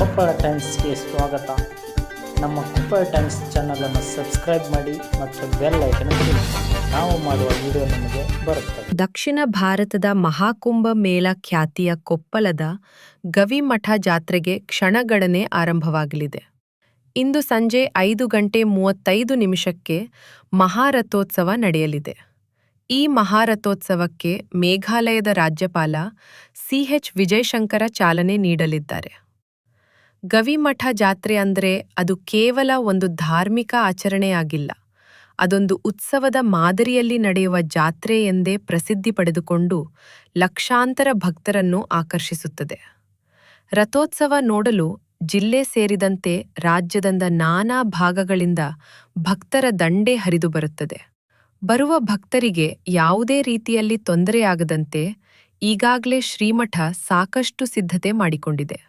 ಕೊಪ್ಪಳ ಟೈಮ್ಸ್ಗೆ ಸ್ವಾಗತ. ನಮ್ಮ ಕೊಪ್ಪಳ ಟೈಮ್ಸ್ ಚಾನಲನ್ನು ಸಬ್ಸ್ಕ್ರೈಬ್ ಮಾಡಿ ಮತ್ತು ಬೆಲ್ ಐಕನ್ ನಾವು ಮಾಡುವ ವಿಡಿಯೋ ನಿಮಗೆ ಬರುತ್ತದೆ. ದಕ್ಷಿಣ ಭಾರತದ ಮಹಾಕುಂಭ ಮೇಳ ಖ್ಯಾತಿಯ ಕೊಪ್ಪಳದ ಗವಿಮಠ ಜಾತ್ರೆಗೆ ಕ್ಷಣಗಣನೆ ಆರಂಭವಾಗಲಿದೆ. ಇಂದು ಸಂಜೆ ಐದು ಗಂಟೆ ಮೂವತ್ತೈದು ನಿಮಿಷಕ್ಕೆ ಮಹಾರಥೋತ್ಸವ ನಡೆಯಲಿದೆ. ಈ ಮಹಾರಥೋತ್ಸವಕ್ಕೆ ಮೇಘಾಲಯದ ರಾಜ್ಯಪಾಲ ಸಿಎಚ್ ವಿಜಯಶಂಕರ ಚಾಲನೆ ನೀಡಲಿದ್ದಾರೆ. ಗವಿಮಠ ಜಾತ್ರೆ ಅಂದ್ರೆ ಅದು ಕೇವಲ ಒಂದು ಧಾರ್ಮಿಕ ಆಚರಣೆಯಾಗಿಲ್ಲ ಅದೊಂದು ಉತ್ಸವದ ಮಾದರಿಯಲ್ಲಿ ನಡೆಯುವ ಜಾತ್ರೆ ಎಂದೇ ಪ್ರಸಿದ್ಧಿ ಪಡೆದುಕೊಂಡು ಲಕ್ಷಾಂತರ ಭಕ್ತರನ್ನು ಆಕರ್ಷಿಸುತ್ತದೆ. ರಥೋತ್ಸವ ನೋಡಲು ಜಿಲ್ಲೆ ಸೇರಿದಂತೆ ರಾಜ್ಯದಿಂದ ನಾನಾ ಭಾಗಗಳಿಂದ ಭಕ್ತರ ದಂಡೆ ಹರಿದು ಬರುತ್ತದೆ. ಬರುವ ಭಕ್ತರಿಗೆ ಯಾವುದೇ ರೀತಿಯಲ್ಲಿ ತೊಂದರೆಯಾಗದಂತೆ ಈಗಾಗಲೇ ಶ್ರೀಮಠ ಸಾಕಷ್ಟು ಸಿದ್ಧತೆ ಮಾಡಿಕೊಂಡಿದೆ.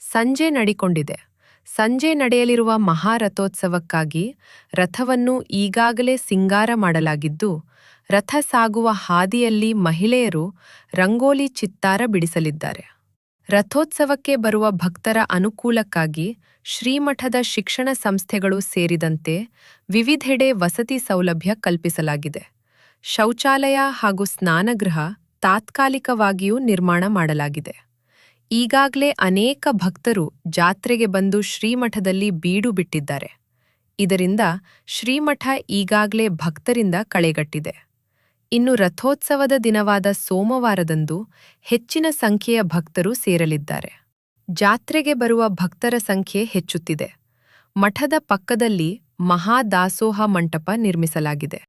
ಸಂಜೆ ನಡಿಕೊಂಡಿದೆ. ಸಂಜೆ ನಡೆಯಲಿರುವ ಮಹಾರಥೋತ್ಸವಕ್ಕಾಗಿ ರಥವನ್ನು ಈಗಾಗಲೇ ಸಿಂಗಾರ ಮಾಡಲಾಗಿದ್ದು, ರಥ ಸಾಗುವ ಹಾದಿಯಲ್ಲಿ ಮಹಿಳೆಯರು ರಂಗೋಲಿ ಚಿತ್ತಾರ ಬಿಡಿಸಲಿದ್ದಾರೆ. ರಥೋತ್ಸವಕ್ಕೆ ಬರುವ ಭಕ್ತರ ಅನುಕೂಲಕ್ಕಾಗಿ ಶ್ರೀಮಠದ ಶಿಕ್ಷಣ ಸಂಸ್ಥೆಗಳು ಸೇರಿದಂತೆ ವಿವಿಧೆಡೆ ವಸತಿ ಸೌಲಭ್ಯ ಕಲ್ಪಿಸಲಾಗಿದೆ. ಶೌಚಾಲಯ ಹಾಗೂ ಸ್ನಾನಗೃಹ ತಾತ್ಕಾಲಿಕವಾಗಿಯೂ ನಿರ್ಮಾಣ ಮಾಡಲಾಗಿದೆ. ಈಗಾಗಲೇ ಅನೇಕ ಭಕ್ತರು ಜಾತ್ರೆಗೆ ಬಂದು ಶ್ರೀಮಠದಲ್ಲಿ ಬೀಡು ಬಿಟ್ಟಿದ್ದಾರೆ. ಇದರಿಂದ ಶ್ರೀಮಠ ಈಗಾಗಲೇ ಭಕ್ತರಿಂದ ಕಳೆಗಟ್ಟಿದೆ. ಇನ್ನು ರಥೋತ್ಸವದ ದಿನವಾದ ಸೋಮವಾರದಂದು ಹೆಚ್ಚಿನ ಸಂಖ್ಯೆಯ ಭಕ್ತರು ಸೇರಲಿದ್ದಾರೆ. ಜಾತ್ರೆಗೆ ಬರುವ ಭಕ್ತರ ಸಂಖ್ಯೆ ಹೆಚ್ಚುತ್ತಿದೆ. ಮಠದ ಪಕ್ಕದಲ್ಲಿ ಮಹಾದಾಸೋಹ ಮಂಟಪ ನಿರ್ಮಿಸಲಾಗಿದೆ.